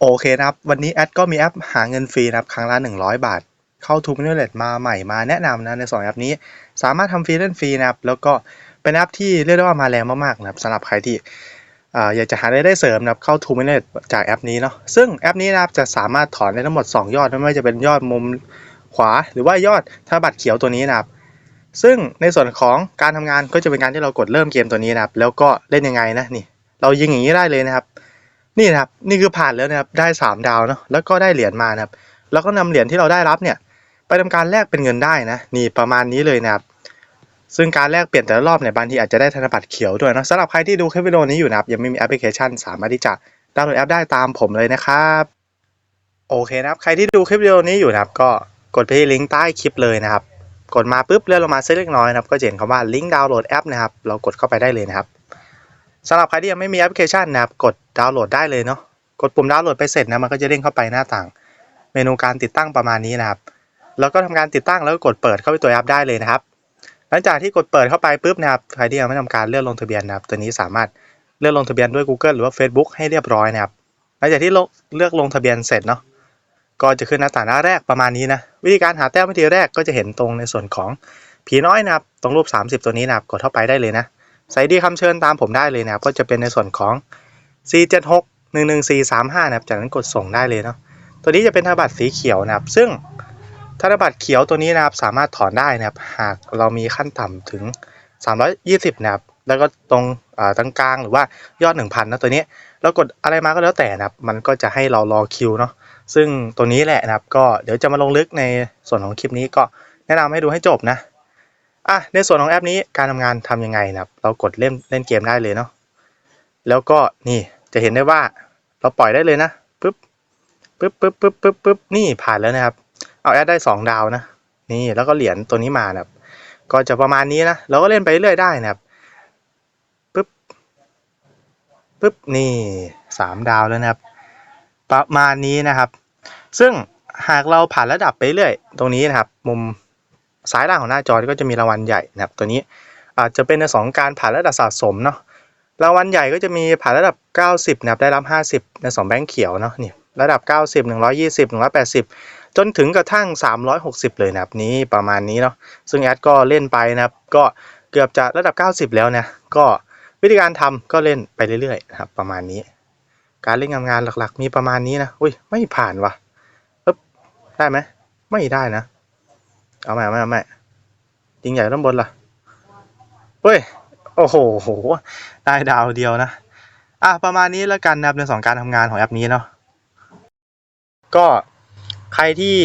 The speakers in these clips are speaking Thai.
โอเคนะครับ วันนี้แอดก็มีแอปหาเงินฟรีนะครับ ครั้งละ 100 บาท เข้าทูมินเลตมาใหม่มาแนะนำนะในสองแอปนี้ สามารถทำฟรีเล่นฟรีนะครับ แล้วก็เป็นแอปที่เรียกได้ว่ามาแรงมากๆนะครับสำหรับใครที่ออยากจะหารายได้เสริมนะครับเข้าทูมินเลตจากแอปนี้เนาะซึ่งแอปนี้นะครับจะสามารถถอนได้ทั้งหมด 2 ยอดไม่ว่าจะเป็นยอดมุมขวา หรือว่ายอดธนบัตรเขียวตัวนี้นะครับซึ่งในส่วนของการทำงานก็จะเป็นการที่เรากดเริ่มเกมตัวนี้นะครับแล้วก็เล่นยังไงนะนี่เรายิงอย่างนี้ได้เลยนะครับ นี่นะครับนี่คือผ่านแล้วนะครับได้ 3 ดาวเนาะแล้วก็ได้เหรียญมานะครับ แล้วก็นำเหรียญที่เราได้รับเนี่ย ไปทำการแลกเป็นเงินได้นะนี่ประมาณนี้เลยนะครับ ซึ่งการแลกเปลี่ยนแต่ละรอบเนี่ยบางทีอาจจะได้ธนบัตรเขียวด้วยนะสำหรับใครที่ดูคลิปวิดีโอนี้อยู่นะครับยังไม่มีแอปพลิเคชัน สามารถที่จะดาวน์โหลดแอปได้ตามผมเลยนะครับโอเคนะครับใครที่ดูคลิปวิดีโอนี้อยู่นะครับ ก็กดไปที่ลิงก์ใต้คลิปเลยนะครับ กดมาปุ๊บเลื่อนลงมาเส้นเล็กน้อยนะครับ ก็จะเห็นคำว่าลิงก์ดาวน์โหลดแอปนะครับ เรากดเข้าไปได้เลยนะครับ สำหรับใครที่ยังไม่มีแอปพลิเคชันนะครับกดดาวน์โหลดได้เลยเนาะกดปุ่มดาวน์โหลดไปเสร็จนะมันก็จะเด้งเข้าไปหน้าต่าง เมนูการติดตั้งประมาณนี้นะครับแล้วก็ทำการติดตั้งแล้วก็กดเปิดเข้าไปตัวแอปได้เลยนะครับ หลังจากที่กดเปิดเข้าไปปุ๊บนะครับใครที่ยังไม่ทำการเลื่อนลงทะเบียนนะครับ ตัวนี้สามารถเลื่อนลงทะเบียนด้วย Google หรือว่า Facebook ให้เรียบร้อยนะครับหลังจากที่เลือกลงทะเบียนเสร็จเนาะก็จะขึ้นหน้าต่างหน้าแรกประมาณนี้นะวิธีการหาแต้มวิธีแรกก็จะเห็นตรงในส่วนของผีน้อยนะครับตรงรูป 30 ตัวนี้นะครับกดเข้าไปได้เลยนะ ใส่ดีคำเชิญตามผมได้เลยนะครับ ก็จะเป็นในส่วนของ476 11435นะครับ จากนั้นกดส่งได้เลยเนาะ ตัวนี้จะเป็นธนบัตรสีเขียวนะครับ ซึ่งธนบัตรเขียวตัวนี้นะครับ สามารถถอนได้นะครับ หากเรามีขั้นต่ำถึง 320นะครับ แล้วก็ตรงตรงกลางหรือว่ายอด 1,000นะตัวนี้ เรากดอะไรมาก็แล้วแต่นะครับ มันก็จะให้เรารอคิวเนาะ ซึ่งตัวนี้แหละนะครับ ก็เดี๋ยวจะมาลงลึกในส่วนของคลิปนี้ก็แนะนำให้ดูให้จบนะ อะในส่วนของแอปนี้การทำงานทำยังไงนะครับ เรากดเล่นเล่นเกมได้เลยเนาะแล้วก็นี่จะเห็นได้ว่าเราปล่อยได้เลยนะปึ๊บปึ๊บปึ๊บปึ๊บปึ๊บปึ๊บนี่ผ่านแล้วนะครับ เอาแอดได้ 2 ดาวนะ นี่แล้วก็เหรียญตัวนี้มานะครับ ก็จะประมาณนี้นะเราก็เล่นไปเรื่อยได้นะครับปึ๊บปึ๊บนี่สามดาวแล้วนะครับ ประมาณนี้นะครับ ซึ่งหากเราผ่านระดับไปเรื่อยตรงนี้นะครับ มุม ซ้ายล่างของหน้าจอก็จะมีรางวัลใหญ่นะครับ ตัวนี้อาจจะเป็นในสองการผ่านระดับสะสมเนาะรางวัลใหญ่ก็จะมีผ่านระดับ 90นะครับได้รับ 50 ใน2แบงค์เขียวเนาะนี่ระดับ 90 120 180 จนถึงกระทั่ง 360 เลยนะครับนี้ประมาณนี้เนาะซึ่งแอดก็เล่นไปนะครับ ก็เกือบจะระดับ 90 แล้วนะก็วิธีการทำก็เล่นไปเรื่อยๆนะครับประมาณนี้ การเล่นงานหลักๆ มีประมาณนี้นะอุ้ยไม่ผ่านวะปึ๊บได้ไหมไม่ได้นะ เอาใหม่เอาใหม่เอาใหม่ยิงใหญ่ด้านบนล่ะเฮ้ย โอ้โหได้ดาวเดียวนะ อะ ประมาณนี้แล้วกันนะครับในสองการทำงานของแอปนี้เนาะ ก็ใครที่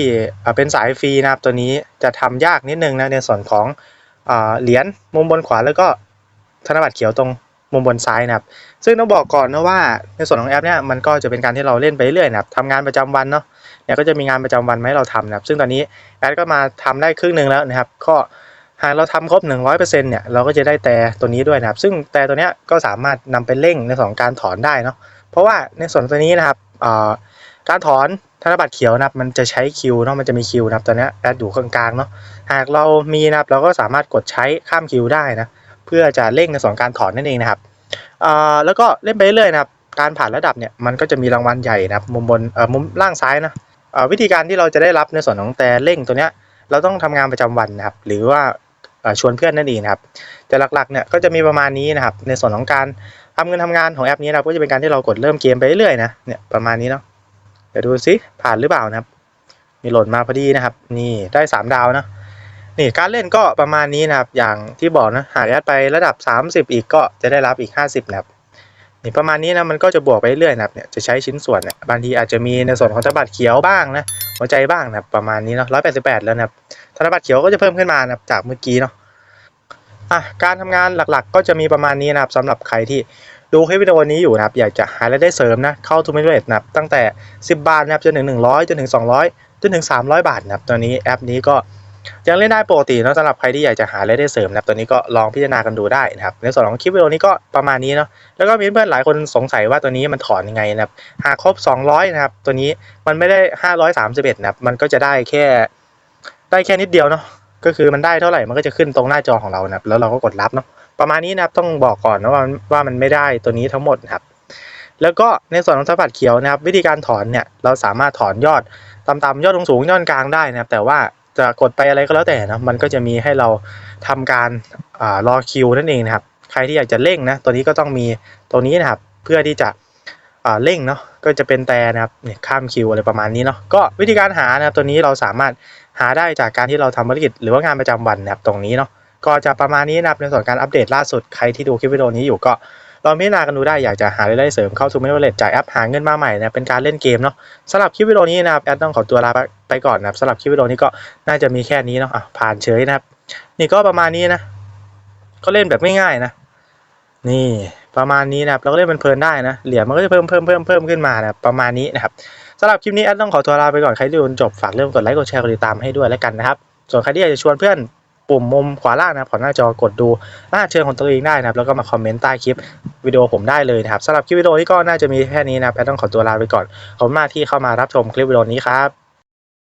เป็นสายฟรีนะครับตัวนี้จะทำยากนิดนึงนะในส่วนของเหรียญมุมบนขวาแล้วก็ธนบัตรเขียวตรง มุมบนซ้ายนะครับ ซึ่งต้องบอกก่อนนะว่าในส่วนของแอปเนี่ยมันก็จะเป็นการที่เราเล่นไปเรื่อยนะครับทำงานประจำวันเนาะเนี่ยก็จะมีงานประจำวันมาให้เราทำนะครับซึ่งตอนนี้แอดก็มาทำได้ครึ่งหนึ่งแล้วนะครับก็หากเราทำครบ 100%เนี่ยเราก็จะได้แต่ตัวนี้ด้วยนะครับ ซึ่งแต่ตัวเนี้ยก็สามารถนำไปเร่งในส่วนของการถอนได้เนาะเพราะว่าในส่วนตัวนี้นะครับการถอนธนบัตรเขียวนะครับมันจะใช้คิวเนาะมันจะมีคิวนะครับตัวนี้แอดอยู่กลางๆเนาะหากเรามีนะครับเราก็สามารถกดใช้ข้ามคิวได้นะ เพื่อจะเร่งในส่วนการถอนนั่นเองนะครับแล้วก็เล่นไปเรื่อยๆนะครับ การผ่านระดับเนี่ยมันก็จะมีรางวัลใหญ่นะครับมุมบนมุมล่างซ้ายนะวิธีการที่เราจะได้รับในส่วนของแต่เร่งตัวเนี้ยเราต้องทำงานประจำวันนะครับ หรือว่าชวนเพื่อนนั่นเองนะครับ แต่หลักๆเนี่ยก็จะมีประมาณนี้นะครับ ในส่วนของการทำเงินทำงานของแอปนี้นะครับก็จะเป็นการที่เรากดเริ่มเกมไปเรื่อยๆนะเนี่ยประมาณนี้เนาะเดี๋ยวดูซิผ่านหรือเปล่านะครับ มีโหลดมาพอดีนะครับ นี่ได้ 3 ดาวนะ นี่การเล่นก็ประมาณนี้นะครับ อย่างที่บอกนะ หากแอดไประดับ 30 อีกก็จะได้รับอีก 50นะครับนี่ประมาณนี้นะมันก็จะบวกไปเรื่อยนะครับเนี่ยจะใช้ชิ้นส่วนเนี่ยบางทีอาจจะมีในส่วนของธนบัตรเขียวบ้างนะหัวใจบ้างนะประมาณนี้เนาะร้อยแปดสิบแปดแล้วนะครับธนบัตรเขียวก็จะเพิ่มขึ้นมานะจากเมื่อกี้เนาะอะการทำงานหลักๆ ก็จะมีประมาณนี้นะครับสำหรับใครที่ดูคลิปวิดีโอนี้อยู่นะครับ อยากจะหารายได้เสริมนะเข้าทูมิเรตนะครับตั้งแต่ 10 บาทนะครับจนถึง 100 จนถึง 200 จนถึง 300 บาทนะครับตอนนี้แอปนี้ก็ ยังเล่นได้ปกตินะสำหรับใครที่อยากจะหารายได้เสริมนะครับตัวนี้ก็ลองพิจารณากันดูได้นะครับในส่วนของคลิปวิดีโอนี้ก็ประมาณนี้เนาะแล้วก็มีเพื่อนหลายคนสงสัยว่าตัวนี้มันถอนยังไงนะครับหากครบ 200 นะครับ ตัวนี้มันไม่ได้ 531 นะครับมันก็จะได้แค่ได้แค่นิดเดียวเนาะก็คือมันได้เท่าไหร่มันก็จะขึ้นตรงหน้าจอของเรานะครับแล้วเราก็กดรับเนาะประมาณนี้นะครับต้องบอกก่อนนะว่าว่ามันไม่ได้ตัวนี้ทั้งหมดนะครับแล้วก็ในส่วนของธนบัตรเขียวนะครับ วิธีการถอนเนี่ยเราสามารถถอนยอดต่ำๆยอดสูงๆยอดกลางได้นะครับ แต่ว่า จะกดไปอะไรก็แล้วแต่นะมันก็จะมีให้เราทำการอรอคิวนั่นเองนะครับ ใครที่อยากจะเร่งนะตัวนี้ก็ต้องมีตัวนี้นะครับ เพื่อที่จะเร่งเนาะก็จะเป็นแต่นะครับเนี่ยข้ามคิวอะไรประมาณนี้เนาะก็วิธีการหานะครับตัวนี้เราสามารถหาได้จากการที่เราทำภารกิจหรือว่างานประจำวันนะครับตรงนี้เนาะก็จะประมาณนี้นะครับในส่วนการอัปเดตล่าสุดใครที่ดูคลิปวิดีโอนี้อยู่ก็ ลองพิจารณากันดูได้อยากจะหารายได้เสริมเข้าสู่ไม่ได้เลทจ่ายแอปหาเงินมาใหม่นะเป็นการเล่นเกมเนาะสำหรับคลิปวิดีโอนี้นะครับแอดต้องขอตัวลาไปก่อนนะครับสำหรับคลิปวิดีโอนี้ก็น่าจะมีแค่นี้เนาะอะผ่านเฉยนะครับนี่ก็ประมาณนี้นะก็เล่นแบบง่ายๆนะ นี่ประมาณนี้นะครับเราก็เล่นเพลินได้นะเหรียญมันก็จะเพิ่มเพิ่มเพิ่มเพิ่มขึ้นมานะประมาณนี้นะครับสำหรับคลิปนี้แอดต้องขอตัวลาไปก่อนใครที่ดูจนจบฝากเรื่องกดไลค์กดแชร์กดติดตามให้ด้วยแล้วกันนะครับส่วนใครที่อยากจะชวนเพื่อน ปุ่มมุมขวาล่างนะครับของหน้าจอกดดูหน้าเชิญของตัวเองได้นะครับแล้วก็มาคอมเมนต์ใต้คลิปวิดีโอผมได้เลยนะครับสำหรับคลิปวิดีโอนี้ก็น่าจะมีแค่นี้นะแอดต้องขอตัวลาไปก่อนขอบคุณมากที่เข้ามารับชมคลิปวิดีโอนี้ครับ